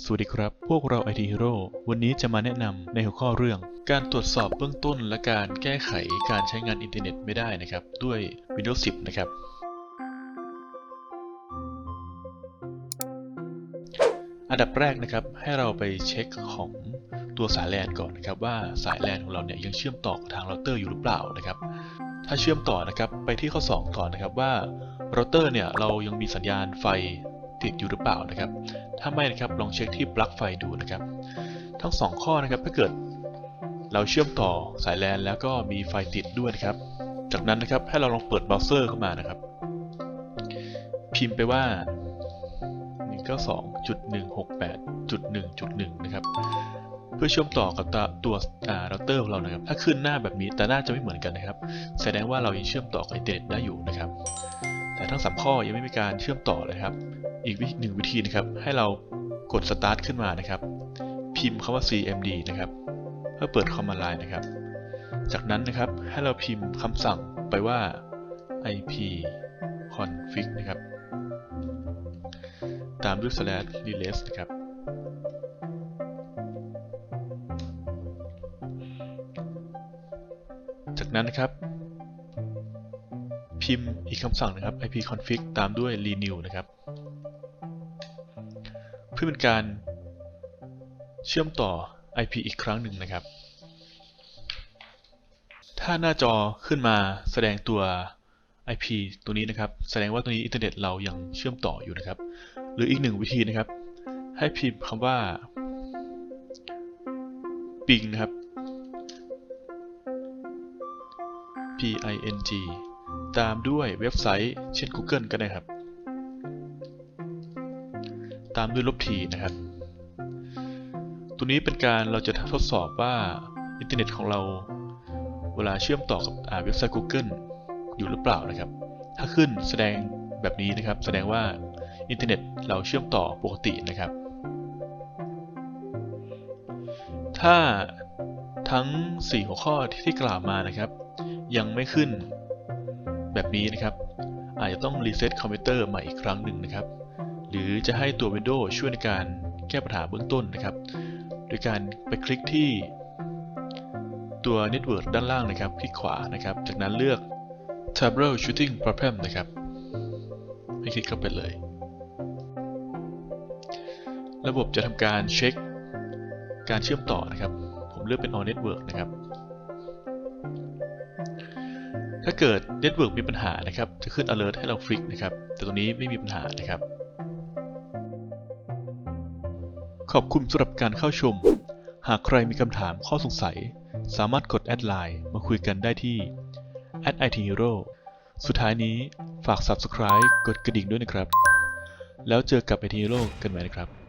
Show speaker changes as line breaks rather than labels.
สวัสดีครับ พวกเรา IT Hero วันนี้จะมาแนะนำในหัวข้อเรื่อง การตรวจสอบเบื้องต้นและการแก้ไขการใช้งานอินเทอร์เน็ตไม่ได้นะครับ ด้วย Windows 10 นะครับ อันดับแรกนะครับ ให้เราไปเช็คของตัวสายแลนก่อนนะครับ ว่าสายแลนของเราเนี่ยยังเชื่อมต่อกับทางเราเตอร์อยู่หรือเปล่านะครับ ถ้าเชื่อมต่อนะครับไปที่ข้อ 2 ก่อนนะครับว่าเราเตอร์เนี่ยเรายังมีสัญญาณไฟ ติดอยู่หรือเปล่านะครับ ถ้าไม่นะครับลองเช็คที่ปลั๊กไฟดูนะครับ ทั้ง 2 ข้อนะครับถ้าเกิดเราเชื่อมต่อสายแลนแล้วก็มีไฟติดด้วยนะครับ จากนั้นนะครับให้เราลองเปิดเบราว์เซอร์เข้ามานะครับ พิมพ์ไปว่า 192.168.1.1 นะครับ เพื่อเชื่อมต่อกับตัวเราเตอร์ของเรานะครับ ถ้าขึ้นหน้าแบบนี้แต่หน้าจะไม่เหมือนกันนะครับ แสดงว่าเรายังเชื่อมต่อกับอินเทอร์เน็ตได้อยู่นะครับ แต่ทั้งสามข้อยังไม่มีการเชื่อมต่อเลยครับ อีกหนึ่งวิธีนะครับ ให้เรากด start ขึ้นมานะครับ พิมพ์คำว่า cmd นะครับ เพื่อเปิดคอมมานด์ไลน์นะครับ จากนั้นนะครับให้เราพิมพ์คำสั่งไปว่า ip config นะครับ ตามด้วย slash release นะครับจากนั้นนะครับ พิมพ์อีกคำสั่งนะครับ ipconfig ตามด้วย renew นะครับ เพื่อเป็นการเชื่อมต่อ IP อีกครั้งหนึ่งนะครับ ถ้าหน้าจอขึ้นมาแสดงตัว IP ตัวนี้นะครับ แสดงว่าตัวนี้อินเทอร์เน็ตเรายังเชื่อมต่ออยู่นะครับ หรืออีกหนึ่งวิธีนะครับ ให้พิมพ์คำว่า ping นะครับ ping ตามด้วยเว็บไซต์เช่น Google ก็ได้ครับ ตามด้วยลบทีนะครับ ตัวนี้เป็นการเราจะทดสอบว่าอินเทอร์เน็ตของเราเวลาเชื่อมต่อกับเว็บไซต์ Google อยู่หรือเปล่านะครับ ถ้าขึ้นแสดงแบบนี้นะครับ แสดงว่าอินเทอร์เน็ตเราเชื่อมต่อปกตินะครับ ถ้าทั้ง 4 หัวข้อที่กล่าวมานะครับ ยังไม่ขึ้น แบบนี้นะครับอาจจะต้องรีเซ็ตคอมพิวเตอร์ใหม่อีกครั้งหนึ่งนะครับ หรือจะให้ตัว Windows ช่วยในการแก้ปัญหาเบื้องต้นนะครับ โดยการไปคลิกที่ตัว Network ด้านล่างนะครับ คลิกขวานะครับ จากนั้นเลือก Table Shooting Problem นะครับ ให้คลิกเข้าไปเลย ระบบจะทำการเช็คการเชื่อมต่อนะครับ ผมเลือกเป็น All Network นะครับ ถ้าเกิด Network มีปัญหานะครับ จะขึ้น alert ให้เราฟลิกนะครับ แต่ตรงนี้ไม่มีปัญหานะครับ ขอบคุณสำหรับการเข้าชม หากใครมีคำถามข้อสงสัย สามารถกดแอดไลน์มาคุยกันได้ที่ @ithero สุดท้ายนี้ฝาก subscribe กดกระดิ่งด้วยนะครับ แล้วเจอกับ IT Hero กันใหม่นะครับ